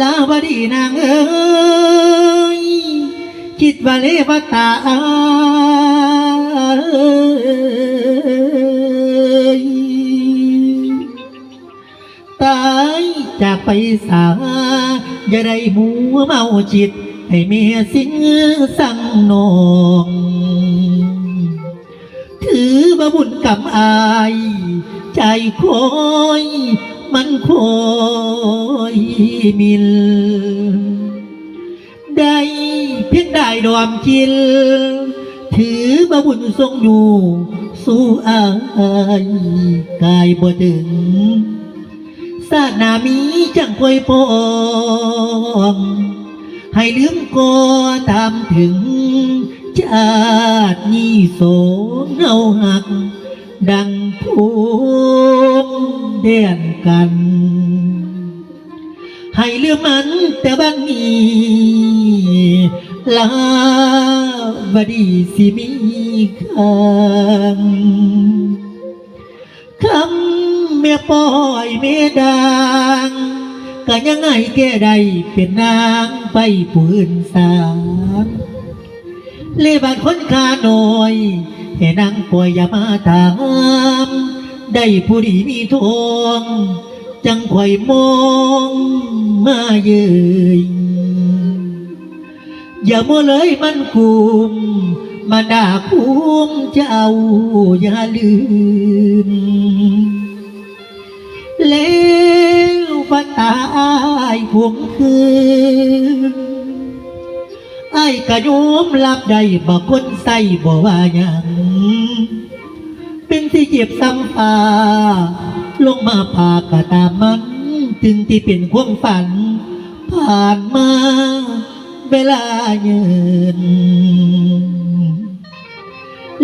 ลาวดีนางเอ้ยคิดว่าเลวตาเอ้ยตายจากไปสาอย่าได้มัวเมาจิต ให้เมียสิ้นสั่งนองถือว่าบุญกรรมอาย ใจคอย มันคอยมิล ได้เพียงได้ดอมกินถือว่าบุญทรงอยู่ สู้อายกายบ่ถึงศาสนามีจังคอยปองให้ลืมก็ตามถึง ชาตินี้โสเงาหัก ดังพู เดียนกัน ให้เลือมันแต่บางนี้ลาวดีสิมีคังคำเมียปล่อยเมียดังก็ยังไงแก่ใดเป็นนางไปปืนสามเลบานคนขาหน่อยให้นางป่วยอย่ามาถาม ได้ผู้ดีมีทองจังข่อยมองมาเยยอย่ามัวเลยมันกุมมาด่าคุ้มเจ้าอย่าลืมแล้วฟันตายผวงคืนไอ้กระโยมรับได้บ่คนใส่บ่ว่ายัง เก็บซ้ำฟ้าลงมาพากระตามมัน ถึงที่เป็นความฝัน ผ่านมาเวลาเยิน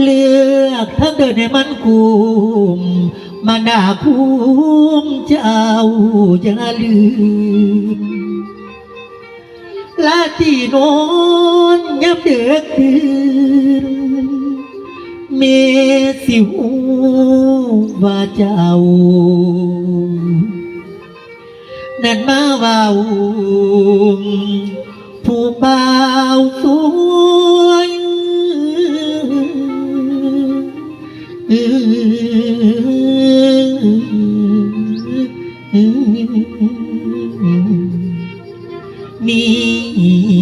เลือกทั้งเดินให้มันกุมมาด่าคุ้มเจ้าอย่าลืมลาที่โนอนยับเดือกคืนเม สิหูว่าเจ้านั่นมาว่าผู้บ่าวสวยมี